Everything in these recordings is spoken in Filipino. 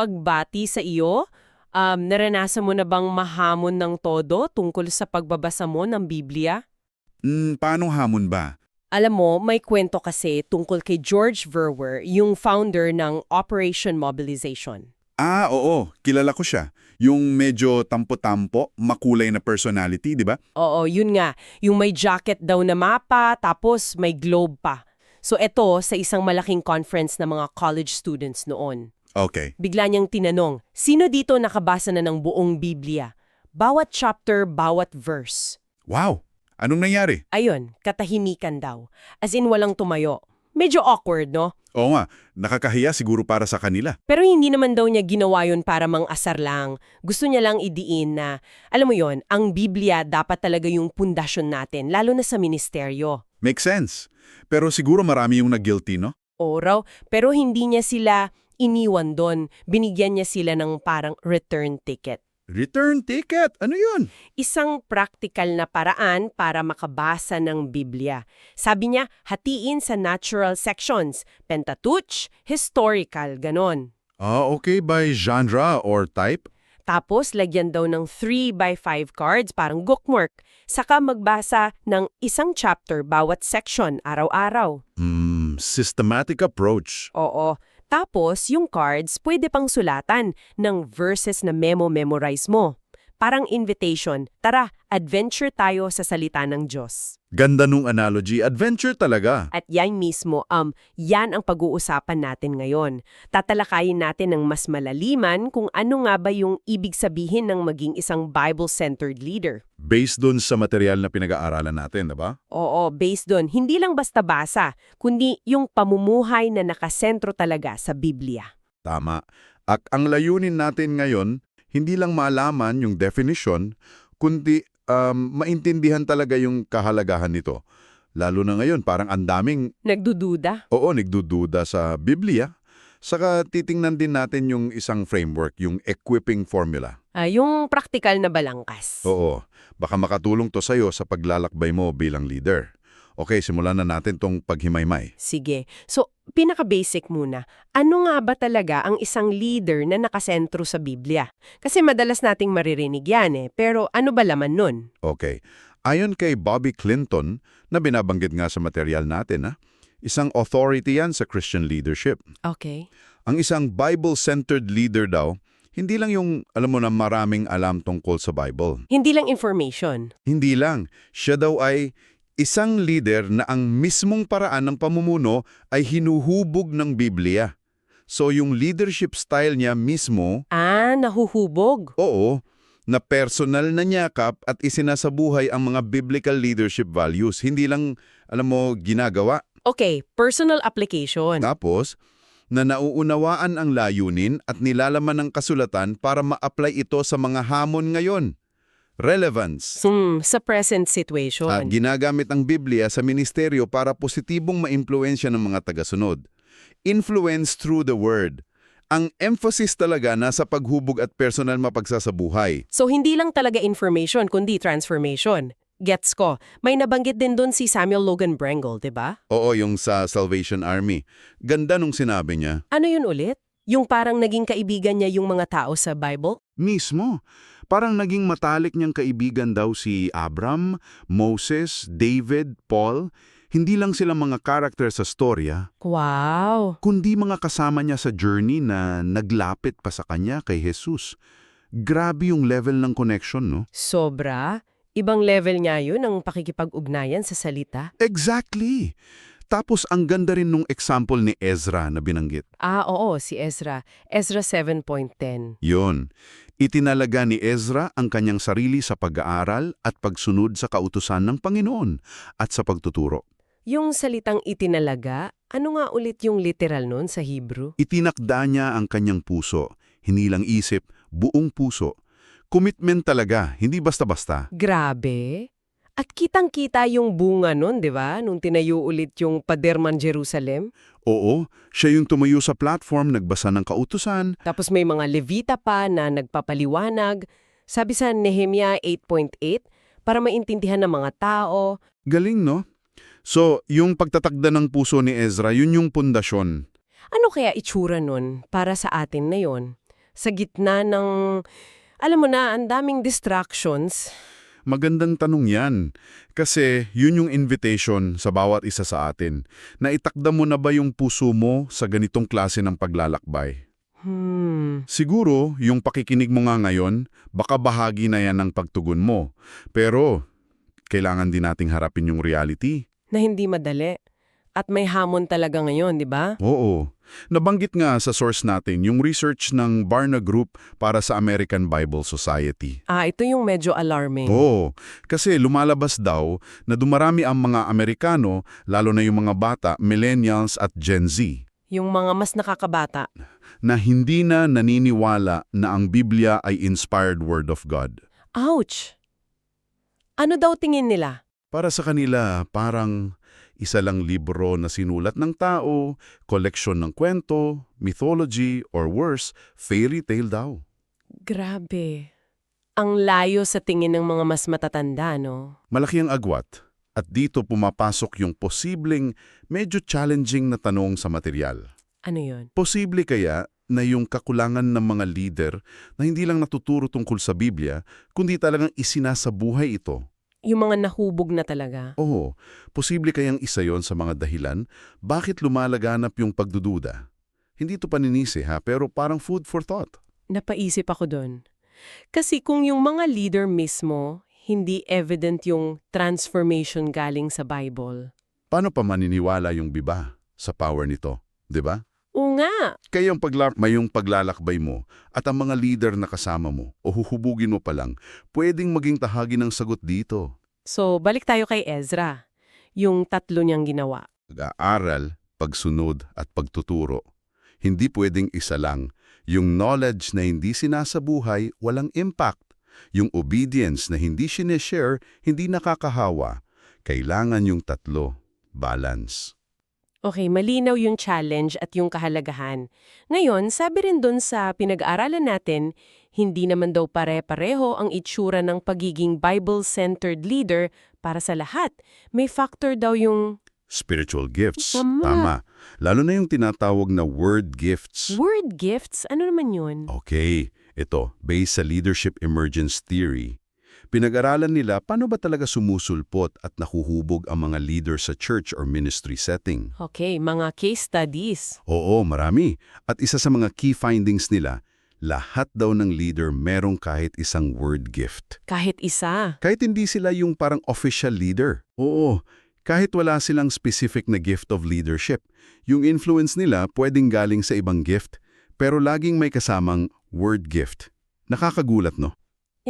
pagbati sa iyo? Um, naranasan mo na bang mahamon ng todo tungkol sa pagbabasa mo ng Biblia? Hmm, paano hamon ba? Alam mo, may kwento kasi tungkol kay George Verwer, yung founder ng Operation Mobilization. Ah, oo. Kilala ko siya. Yung medyo tampo-tampo, makulay na personality, di ba? Oo, yun nga. Yung may jacket daw na mapa, tapos may globe pa. So eto sa isang malaking conference ng mga college students noon. Okay. Bigla niyang tinanong, sino dito nakabasa na ng buong Biblia? Bawat chapter, bawat verse. Wow! Anong nangyari? Ayun, katahimikan daw. As in walang tumayo. Medyo awkward, no? Oo nga, nakakahiya siguro para sa kanila. Pero hindi naman daw niya ginawa yun para mang-asar lang. Gusto niya lang idiin na, alam mo yon, ang Biblia dapat talaga yung pundasyon natin, lalo na sa ministeryo. Makes sense. Pero siguro marami yung nag-guilty, no? O raw, pero hindi niya sila iniwan doon. Binigyan niya sila ng parang return ticket. Return ticket! Ano yun? Isang practical na paraan para makabasa ng Biblia. Sabi niya, hatiin sa natural sections, Pentateuch, historical, ganon. Ah, okay. By genre or type? Tapos, lagyan daw ng 3 by 5 cards, parang bookmark. Saka magbasa ng isang chapter bawat section araw-araw. Hmm, systematic approach. Oo. Tapos, yung cards, pwede pang sulatan ng verses na memo-memorize mo. Parang invitation, tara, adventure tayo sa salita ng Diyos. Ganda nung analogy. Adventure talaga. At yan mismo, um, yan ang pag-uusapan natin ngayon. Tatalakayin natin ng mas malaliman kung ano nga ba yung ibig sabihin ng maging isang Bible-centered leader. Based dun sa material na pinag-aaralan natin, diba? Oo, based doon, hindi lang basta basa, kundi yung pamumuhay na nakasentro talaga sa Biblia. Tama. At ang layunin natin ngayon, hindi lang malaman yung definition, kundi um, maintindihan talaga yung kahalagahan nito. Lalo na ngayon, parang ang daming, Nagdududa? oo, nagdududa sa Biblia. Saka titingnan din natin yung isang framework, yung equipping formula. Ah, yung praktikal na balangkas. Oo, baka makatulong to sa'yo sa paglalakbay mo bilang leader. Okay, simulan na natin tong paghimaymay. Sige. So, pinaka-basic muna. Ano nga ba talaga ang isang leader na nakasentro sa Biblia? Kasi madalas nating maririnig yan eh. Pero ano ba laman nun? Okay. Ayon kay Bobby Clinton, na binabanggit nga sa material natin, ha, isang authority yan sa Christian leadership. Okay. Ang isang Bible-centered leader daw, hindi lang yung, alam mo na, maraming alam tungkol sa Bible. Hindi lang information. Hindi lang. Siya daw ay isang leader na ang mismong paraan ng pamumuno ay hinuhubog ng Biblia. So yung leadership style niya mismo, Ah, nahuhubog. oo, na personal na nyakap at isinasabuhay ang mga biblical leadership values. Hindi lang, alam mo, ginagawa. Okay, personal application. Tapos, na nauunawaan ang layunin at nilalaman ng kasulatan para ma-apply ito sa mga hamon ngayon. Relevance. Hmm, sa present situation. At ginagamit ang Biblia sa ministeryo para positibong maimpluensya ng mga tagasunod. Influence through the Word. Ang emphasis talaga nasa paghubog at personal mapagsasabuhay. So, hindi lang talaga information, kundi transformation. Gets ko. May nabanggit din doon si Samuel Logan Brengle, di ba? Oo, yung sa Salvation Army. Ganda nung sinabi niya. Ano yun ulit? Yung parang naging kaibigan niya yung mga tao sa Bible? Mismo. Parang naging matalik niyang kaibigan daw si Abram, Moses, David, Paul. Hindi lang sila mga karakter sa storya, Wow! kundi mga kasama niya sa journey na naglapit pa sa kanya kay Jesus. Grabe yung level ng connection, no? Sobra. Ibang level nga yun ang pakikipag-ugnayan sa salita. Exactly! Tapos ang ganda rin nung example ni Ezra na binanggit. Ah, oo, si Ezra. Ezra 7.10. Yon. Itinalaga ni Ezra ang kanyang sarili sa pag-aaral at pagsunod sa kautusan ng Panginoon at sa pagtuturo. Yung salitang itinalaga, ano nga ulit yung literal nun sa Hebrew? Itinakda niya ang kanyang puso, hindi lang isip, buong puso. Commitment talaga, hindi basta-basta. Grabe. At kitang-kita yung bunga nun, di ba? Nung tinayo ulit yung Paderman Jerusalem. Oo, siya yung tumayo sa platform, nagbasa ng kautusan. Tapos may mga Levita pa na nagpapaliwanag. Sabi sa Nehemia 8.8, para maintindihan ng mga tao. Galing, no? So, yung pagtatakda ng puso ni Ezra, yun yung pundasyon. Ano kaya itsura nun para sa atin na yon? Sa gitna ng, alam mo na, ang daming distractions. Magandang tanong yan. Kasi yun yung invitation sa bawat isa sa atin. Naitakda mo na ba yung puso mo sa ganitong klase ng paglalakbay? Hmm, Siguro, yung pakikinig mo nga ngayon, baka bahagi na yan ng pagtugon mo. Pero, kailangan din nating harapin yung reality. na hindi madali. At may hamon talaga ngayon, di ba? Oo. Nabanggit nga sa source natin yung research ng Barna Group para sa American Bible Society. Ah, ito yung medyo alarming. Oo, kasi lumalabas daw na dumarami ang mga Amerikano, lalo na yung mga bata, millennials at Gen Z, Yung mga mas nakakabata. na hindi na naniniwala na ang Biblia ay inspired word of God. Ouch! Ano daw tingin nila? Para sa kanila, parang isa lang libro na sinulat ng tao, koleksyon ng kwento, mythology, or worse, fairy tale daw. Grabe. Ang layo sa tingin ng mga mas matatanda, no? Malaki ang agwat. At dito pumapasok yung posibleng medyo challenging na tanong sa material. Ano yon? Posible kaya na yung kakulangan ng mga leader na hindi lang natuturo tungkol sa Biblia, kundi talagang isinasabuhay ito. Yung mga nahubog na talaga. Oo, posible kayang isa yon sa mga dahilan bakit lumalaganap yung pagdududa. Hindi to paninisi ha, pero parang food for thought. Napaisip ako doon. Kasi kung yung mga leader mismo, hindi evident yung transformation galing sa Bible. Paano pa maniniwala yung biba sa power nito, 'di ba? Oo nga. Kaya yung, pagla may yung paglalakbay mo at ang mga leader na kasama mo o huhubugin mo pa lang, pwedeng maging tahagi ng sagot dito. So, balik tayo kay Ezra. Yung tatlo niyang ginawa. Pag-aaral, pagsunod at pagtuturo. Hindi pwedeng isa lang. Yung knowledge na hindi sinasabuhay, walang impact. Yung obedience na hindi sineshare, hindi nakakahawa. Kailangan yung tatlo. Balance. Okay, malinaw yung challenge at yung kahalagahan. Ngayon, sabi rin dun sa pinag-aaralan natin, hindi naman daw pare-pareho ang itsura ng pagiging Bible-centered leader para sa lahat. May factor daw yung Spiritual gifts. Tama. Lalo na yung tinatawag na word gifts. word gifts. Ano naman yun? Okay, ito, based sa Leadership Emergence Theory. Pinag-aralan nila paano ba talaga sumusulpot at nahuhubog ang mga leader sa church or ministry setting. Okay, mga case studies. Oo, marami. At isa sa mga key findings nila, lahat daw ng leader merong kahit isang word gift. Kahit isa. Kahit hindi sila yung parang official leader. Oo, kahit wala silang specific na gift of leadership. Yung influence nila pwedeng galing sa ibang gift, pero laging may kasamang word gift. Nakakagulat, no?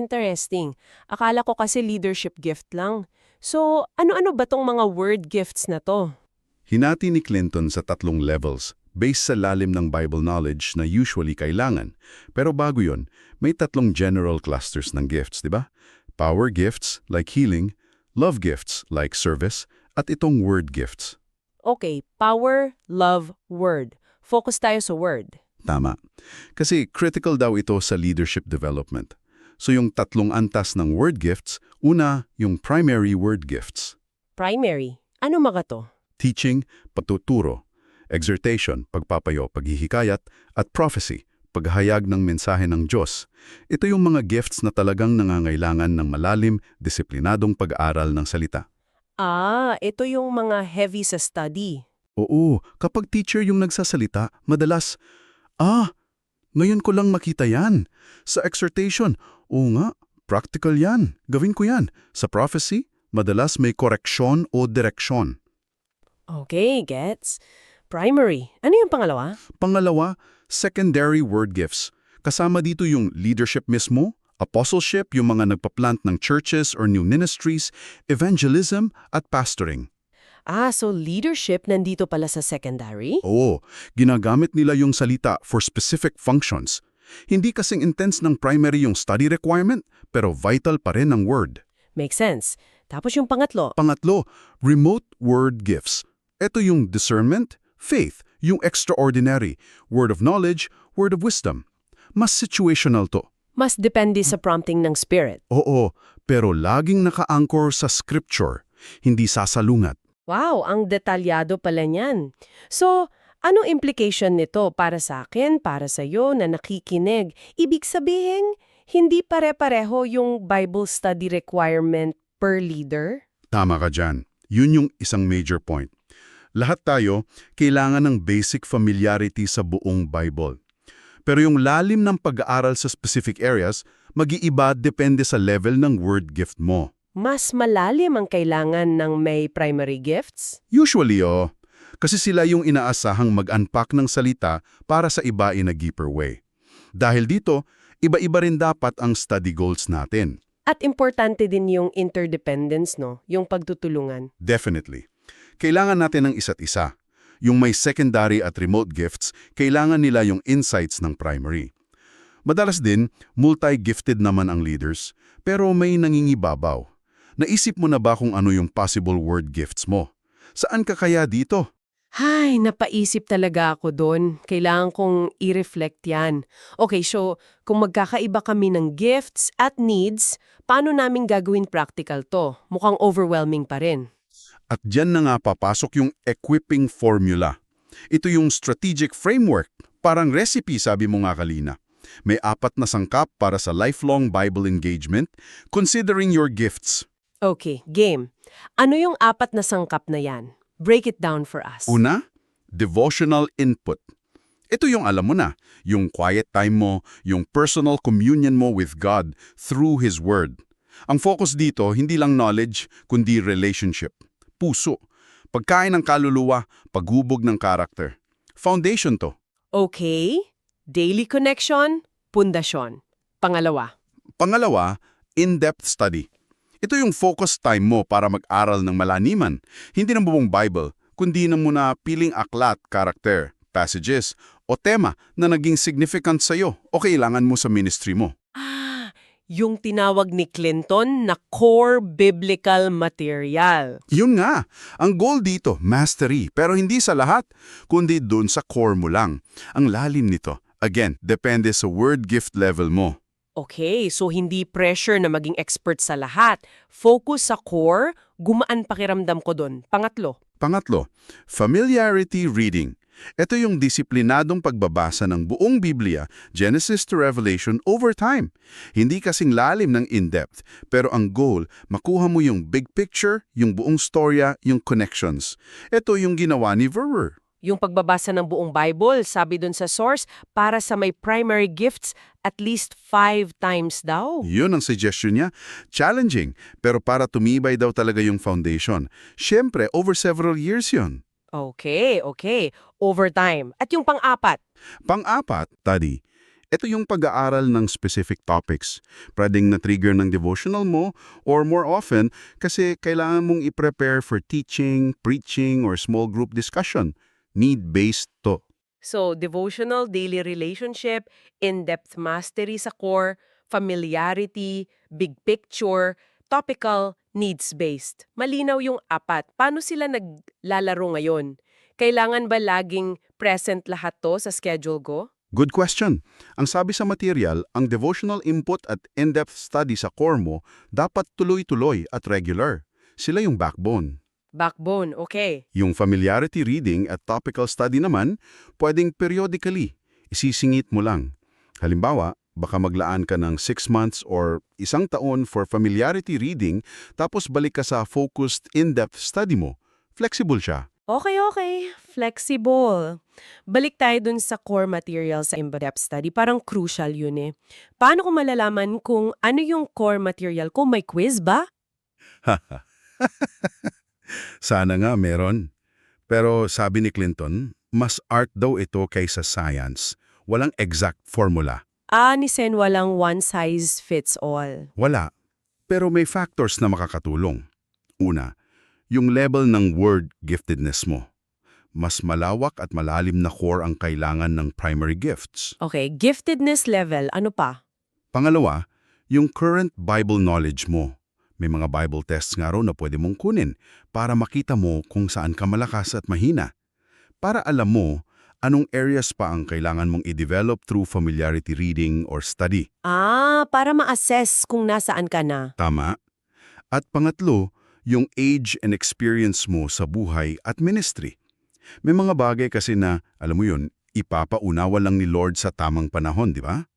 Interesting. Akala ko kasi leadership gift lang. So, ano-ano ba tong mga word gifts na to? Hinati ni Clinton sa tatlong levels, based sa lalim ng Bible knowledge na usually kailangan. Pero bago yon, may tatlong general clusters ng gifts, di ba? Power gifts, like healing, love gifts, like service, at itong word gifts. Okay, power, love, word. Focus tayo sa word. Tama. Kasi critical daw ito sa leadership development. So yung tatlong antas ng word gifts, una, yung primary word gifts. Primary. Ano mga to? Teaching, pagtuturo. Exhortation, pagpapayo, paghihikayat. At prophecy, paghahayag ng mensahe ng Diyos. Ito yung mga gifts na talagang nangangailangan ng malalim, disiplinadong pag-aaral ng salita. Ah, ito yung mga heavy sa study. Oo, kapag teacher yung nagsasalita, madalas, ah, ngayon ko lang makita yan. Sa exhortation, oo nga, practical yan, gawin ko yan. Sa prophecy, madalas may koreksyon o direksyon. Okay, gets. Primary. Ano yung pangalawa? Pangalawa, secondary word gifts. Kasama dito yung leadership mismo, apostleship, yung mga nagpaplant ng churches or new ministries, evangelism, at pastoring. Ah, so leadership nandito pala sa secondary? Oo, ginagamit nila yung salita for specific functions. Hindi kasing intense ng primary yung study requirement, pero vital pa rin ang word. Makes sense. Tapos yung pangatlo, Pangatlo, remote word gifts. Ito yung discernment, faith, yung extraordinary, word of knowledge, word of wisdom. Mas situational to. mas depende sa prompting ng spirit. Oo, pero laging naka-anchor sa scripture, hindi sasalungat. Wow, ang detalyado pala niyan. So, Anong implication nito para sa akin, para sa iyo na nakikinig? Ibig sabihin, hindi pare-pareho yung Bible study requirement per leader? Tama ka dyan. Yun yung isang major point. Lahat tayo kailangan ng basic familiarity sa buong Bible. Pero yung lalim ng pag-aaral sa specific areas, mag-iiba depende sa level ng word gift mo. Mas malalim ang kailangan ng may primary gifts? Usually, oh, kasi sila yung inaasahang mag-unpack ng salita para sa iba in a deeper way. Dahil dito, iba-iba rin dapat ang study goals natin. At importante din yung interdependence, no? Yung pagtutulungan. Definitely. Kailangan natin ng isa't isa. Yung may secondary at remote gifts, kailangan nila yung insights ng primary. Madalas din, multi-gifted naman ang leaders, pero may nangingibabaw. Naisip mo na ba kung ano yung possible word gifts mo? Saan ka kaya dito? Hay, napaisip talaga ako doon. Kailangan kong i-reflect yan. Okay, so kung magkakaiba kami ng gifts at needs, paano namin gagawin practical to? Mukhang overwhelming pa rin. At dyan na nga papasok yung equipping formula. Ito yung strategic framework, parang recipe sabi mo nga kalina. May apat na sangkap para sa lifelong Bible engagement, considering your gifts. Okay, game. Ano yung apat na sangkap na yan? Break it down for us. Una, devotional input. Ito yung alam mo na, yung quiet time mo, yung personal communion mo with God through His Word. Ang focus dito, hindi lang knowledge, kundi relationship. Puso. Pagkain ng kaluluwa, paghubog ng karakter. Foundation to. Okay, daily connection, pundasyon. Pangalawa, Pangalawa, in-depth study. Ito yung focus time mo para mag-aral ng malaniman. Hindi ng buong Bible, kundi na muna piling aklat, karakter, passages, o tema na naging significant sa'yo o kailangan mo sa ministry mo. Ah, yung tinawag ni Clinton na core biblical material. Yun nga, ang goal dito, mastery, pero hindi sa lahat, kundi dun sa core mo lang. Ang lalim nito, again, depende sa word gift level mo. Okay, so hindi pressure na maging expert sa lahat. Focus sa core, gumaan pakiramdam ko doon. Pangatlo, Pangatlo, familiarity reading. Ito yung disiplinadong pagbabasa ng buong Biblia, Genesis to Revelation, over time. Hindi kasing lalim ng in-depth, pero ang goal, makuha mo yung big picture, yung buong storya, yung connections. Ito yung ginawa ni Verwer. Yung pagbabasa ng buong Bible, sabi doon sa source, para sa may primary gifts at least five times daw. Yun ang suggestion niya. Challenging, pero para tumibay daw talaga yung foundation. Siyempre, over several years yun. Okay, okay. Overtime. At yung pang-apat, Pang-apat, Tadi, ito yung pag-aaral ng specific topics. Pwedeng na-trigger ng devotional mo or more often kasi kailangan mong i-prepare for teaching, preaching, or small group discussion. Need-based to. So, devotional, daily relationship, in-depth mastery sa core, familiarity, big picture, topical, needs-based. Malinaw yung apat. Paano sila naglalaro ngayon? Kailangan ba laging present lahat to sa schedule ko? Good question. Ang sabi sa material, ang devotional input at in-depth study sa core mo dapat tuloy-tuloy at regular. Sila yung backbone. Backbone, okay. Yung familiarity reading at topical study naman, pwedeng periodically. Isisingit mo lang. Halimbawa, baka maglaan ka ng 6 months or isang taon for familiarity reading tapos balik ka sa focused in-depth study mo. Flexible siya. Okay, okay. Flexible. Balik tayo dun sa core material sa in-depth study. Parang crucial yun eh. Paano ko malalaman kung ano yung core material ko? May quiz ba? Sana nga meron. Pero sabi ni Clinton, mas art daw ito kaysa science. Walang exact formula. Ah, ni Sen walang one size fits all. Wala. Pero may factors na makakatulong. Una, yung level ng word giftedness mo. Mas malawak at malalim na core ang kailangan ng primary gifts. Okay, giftedness level, ano pa? Pangalawa, yung current Bible knowledge mo. May mga Bible tests nga raw na pwede mong kunin para makita mo kung saan ka malakas at mahina. Para alam mo anong areas pa ang kailangan mong i-develop through familiarity reading or study. Ah, para ma-assess kung nasaan ka na. Tama. At pangatlo, yung age and experience mo sa buhay at ministry. May mga bagay kasi na, alam mo yun, ipapaunawa lang ni Lord sa tamang panahon, di ba?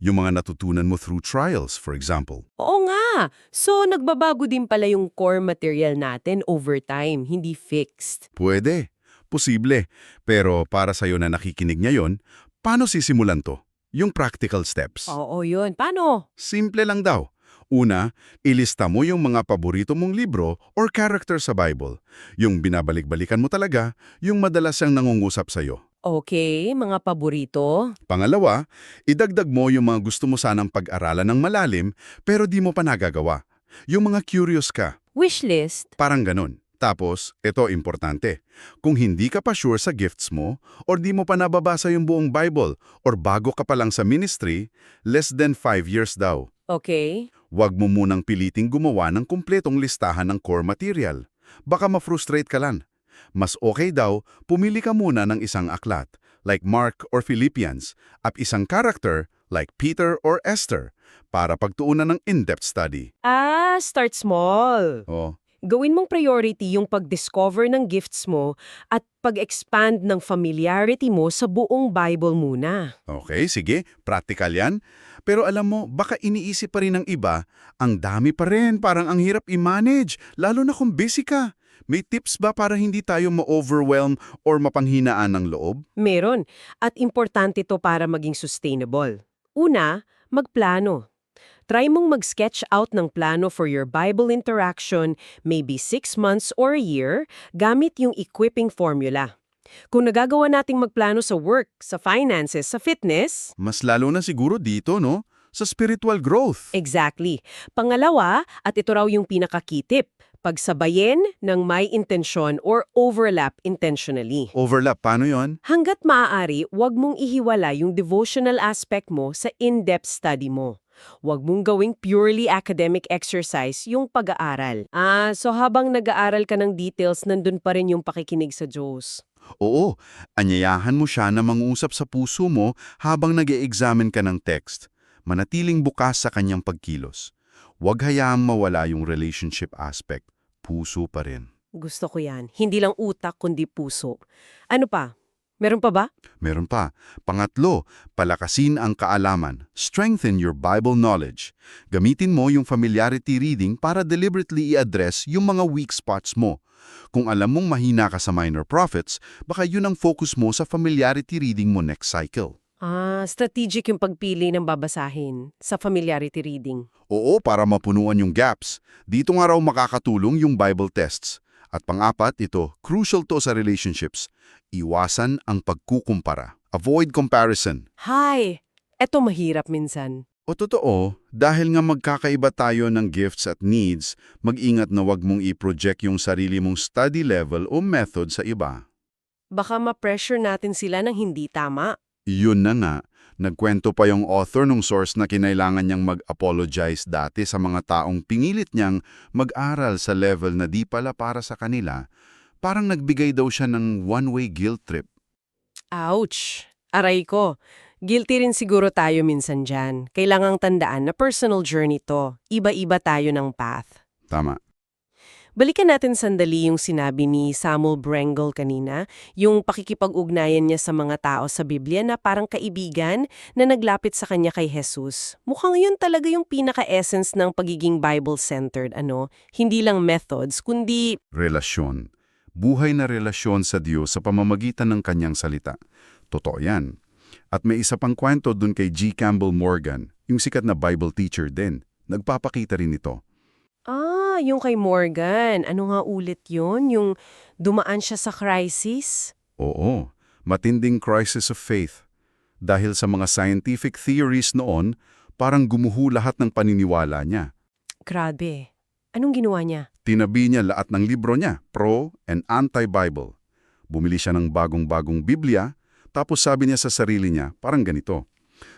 Yung mga natutunan mo through trials, for example. Oo nga. So, nagbabago din pala yung core material natin over time, hindi fixed. Pwede. Posible. Pero para sa'yo na nakikinig ngayon, paano sisimulan to? Yung practical steps. Oo, yun. Paano? Simple lang daw. Una, ilista mo yung mga paborito mong libro or character sa Bible. Yung binabalik-balikan mo talaga, yung madalas siyang nangungusap sa'yo. Okay, mga paborito. Pangalawa, idagdag mo yung mga gusto mo sanang pag-aralan ng malalim pero di mo pa nagagawa. Yung mga curious ka, Wishlist. parang ganun. Tapos, ito importante, kung hindi ka pa sure sa gifts mo or di mo pa nababasa yung buong Bible or bago ka pa lang sa ministry, less than 5 years daw. Okay. Huwag mo munang piliting gumawa ng kumpletong listahan ng core material. Baka ma-frustrate ka lang. Mas okay daw, pumili ka muna ng isang aklat, like Mark or Philippians, at isang character, like Peter or Esther, para pagtuunan ng in-depth study. Ah, start small. Oh, Gawin mong priority yung pag-discover ng gifts mo at pag-expand ng familiarity mo sa buong Bible muna. okay, sige, practical yan. Pero alam mo, baka iniisip pa rin ng iba, ang dami pa rin, parang ang hirap i-manage, lalo na kung busy ka. May tips ba para hindi tayo ma-overwhelm or mapanghinaan ng loob? Meron. At importante to para maging sustainable. Una, magplano. Try mong mag-sketch out ng plano for your Bible interaction, maybe six months or a year, gamit yung equipping formula. Kung nagagawa nating magplano sa work, sa finances, sa fitness, Mas lalo na siguro dito, no? Sa spiritual growth. exactly. Pangalawa, at ito raw yung pinakakitip, pagsabayin ng may intensyon or overlap intentionally. Overlap, paano yon? Hanggat maaari, huwag mong ihiwala yung devotional aspect mo sa in-depth study mo. Huwag mong gawing purely academic exercise yung pag-aaral. Ah, so habang nag-aaral ka ng details, nandun pa rin yung pakikinig sa Diyos. Oo, anyayahan mo siya na mangusap sa puso mo habang nag examine ka ng text. Manatiling bukas sa kanyang pagkilos. Huwag hayaang mawala yung relationship aspect. Puso pa rin. Gusto ko yan. Hindi lang utak, kundi puso. Ano pa? Meron pa ba? Meron pa. Pangatlo, palakasin ang kaalaman. Strengthen your Bible knowledge. Gamitin mo yung familiarity reading para deliberately i-address yung mga weak spots mo. Kung alam mong mahina ka sa minor prophets, baka yun ang focus mo sa familiarity reading mo next cycle. Ah, strategic yung pagpili ng babasahin sa familiarity reading. Oo, para mapunuan yung gaps. Dito nga raw makakatulong yung Bible tests. At pang-apat, ito, crucial to sa relationships. Iwasan ang pagkukumpara. Avoid comparison. Hi! Eto mahirap minsan. O totoo, dahil nga magkakaiba tayo ng gifts at needs, mag-ingat na wag mong i-project yung sarili mong study level o method sa iba. Baka ma-pressure natin sila ng hindi tama. Yun na nga, nagkwento pa yung author ng source na kinailangan niyang mag-apologize dati sa mga taong pingilit niyang mag-aral sa level na di pala para sa kanila. Parang nagbigay daw siya ng one-way guilt trip. Ouch! Aray ko. Guilty rin siguro tayo minsan dyan. Kailangang tandaan na personal journey to. Iba-iba tayo ng path. Tama. Balikan natin sandali yung sinabi ni Samuel Brengel kanina, yung pakikipag-ugnayan niya sa mga tao sa Biblia na parang kaibigan na naglapit sa kanya kay Jesus. Mukhang yun talaga yung pinaka-essence ng pagiging Bible-centered, ano? Hindi lang methods, kundi Relasyon. Buhay na relasyon sa Diyos sa pamamagitan ng kanyang salita. Totoo yan. At may isa pang kwento dun kay G. Campbell Morgan, yung sikat na Bible teacher din. Nagpapakita rin ito. Ah, yung kay Morgan. Ano nga ulit yun? Yung dumaan siya sa crisis? Oo, matinding crisis of faith. Dahil sa mga scientific theories noon, parang gumuho lahat ng paniniwala niya. Grabe. Anong ginawa niya? Tinabi niya lahat ng libro niya, pro and anti-Bible. Bumili siya ng bagong-bagong Biblia, tapos sabi niya sa sarili niya, parang ganito,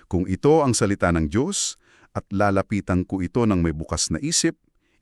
Kung ito ang salita ng Diyos at lalapitan ko ito ng may bukas na isip,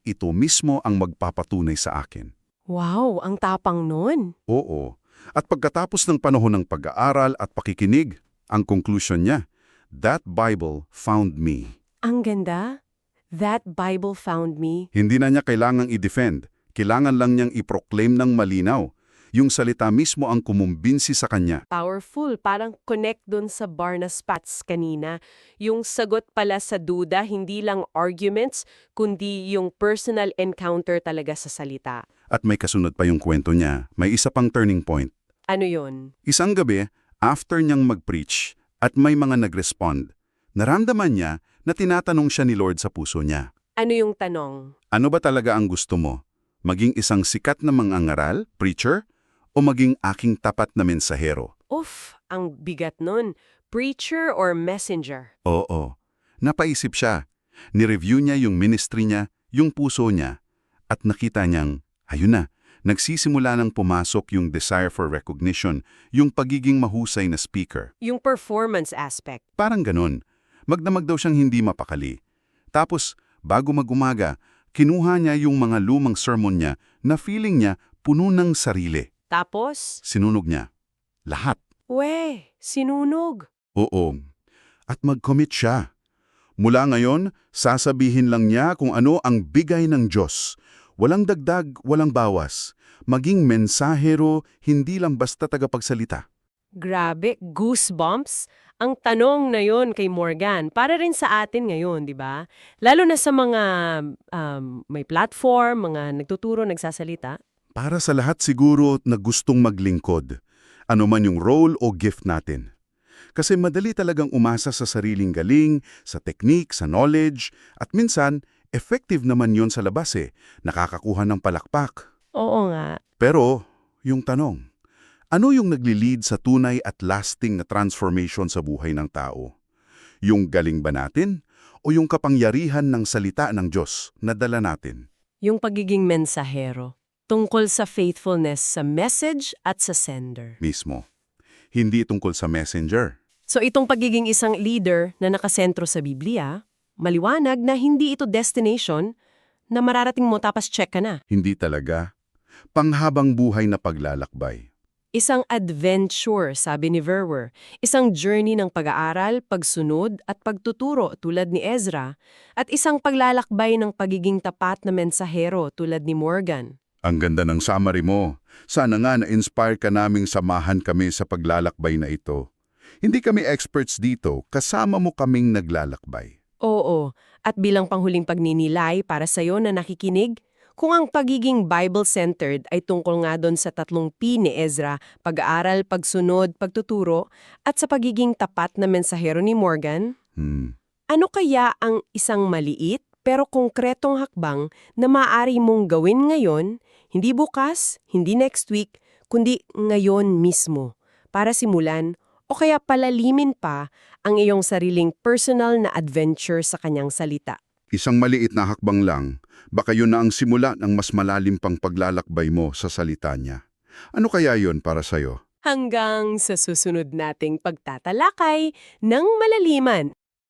ito mismo ang magpapatunay sa akin. Wow, ang tapang nun. Oo. At pagkatapos ng panahon ng pag-aaral at pakikinig, ang conclusion niya, That Bible found me. Ang ganda. That Bible found me. Hindi na niya kailangang i-defend. Kailangan lang niyang i-proclaim ng malinaw. Yung salita mismo ang kumumbinsi sa kanya. Powerful, parang connect dun sa Barna Spats kanina. Yung sagot pala sa duda, hindi lang arguments, kundi yung personal encounter talaga sa salita. At may kasunod pa yung kwento niya. May isa pang turning point. Ano yon? Isang gabi, after niyang mag-preach at may mga nag-respond, naramdaman niya na tinatanong siya ni Lord sa puso niya. Ano yung tanong? Ano ba talaga ang gusto mo? Maging isang sikat na mangangaral, preacher, o maging aking tapat na mensahero? Uff, ang bigat nun. Preacher or messenger? Oo. Napaisip siya. Ni-review niya yung ministry niya, yung puso niya, at nakita niyang, ayun na, nagsisimula nang pumasok yung desire for recognition, yung pagiging mahusay na speaker. Yung performance aspect. Parang ganun. Magdamag daw siyang hindi mapakali. Tapos, bago mag-umaga, kinuha niya yung mga lumang sermon niya na feeling niya puno ng sarili. Tapos, Sinunog niya. Lahat. we, sinunog. Oo. At mag-commit siya. Mula ngayon, sasabihin lang niya kung ano ang bigay ng Diyos. Walang dagdag, walang bawas. Maging mensahero, hindi lang basta tagapagsalita. Grabe, goosebumps. Ang tanong na yon kay Morgan, para rin sa atin ngayon, di ba? Lalo na sa mga um, may platform, mga nagtuturo, nagsasalita. Para sa lahat siguro na gustong maglingkod, ano man yung role o gift natin. Kasi madali talagang umasa sa sariling galing, sa technique, sa knowledge, at minsan, effective naman yon sa labas eh, nakakakuha ng palakpak. Oo nga. Pero, yung tanong, ano yung nagli-lead sa tunay at lasting na transformation sa buhay ng tao? Yung galing ba natin? O yung kapangyarihan ng salita ng Diyos na dala natin? Yung pagiging mensahero. Tungkol sa faithfulness sa message at sa sender. Mismo. Hindi tungkol sa messenger. So itong pagiging isang leader na nakasentro sa Biblia, maliwanag na hindi ito destination na mararating mo tapos check ka na. Hindi talaga. Panghabang buhay na paglalakbay. Isang adventure, sabi ni Verwer. Isang journey ng pag-aaral, pagsunod at pagtuturo tulad ni Ezra. At isang paglalakbay ng pagiging tapat na mensahero tulad ni Morgan. Ang ganda ng summary mo. Sana nga na-inspire ka naming samahan kami sa paglalakbay na ito. Hindi kami experts dito, kasama mo kaming naglalakbay. Oo, at bilang panghuling pagninilay para sa'yo na nakikinig, kung ang pagiging Bible-centered ay tungkol nga doon sa tatlong P ni Ezra, pag-aaral, pagsunod, pagtuturo, at sa pagiging tapat na mensahero ni Morgan, Hmm. ano kaya ang isang maliit pero konkretong hakbang na maaari mong gawin ngayon, hindi bukas, hindi next week, kundi ngayon mismo, para simulan o kaya palalimin pa ang iyong sariling personal na adventure sa kanyang salita. Isang maliit na hakbang lang, baka yun na ang simula ng mas malalim pang paglalakbay mo sa salita niya. Ano kaya yon para sa'yo? Hanggang sa susunod nating pagtatalakay ng malaliman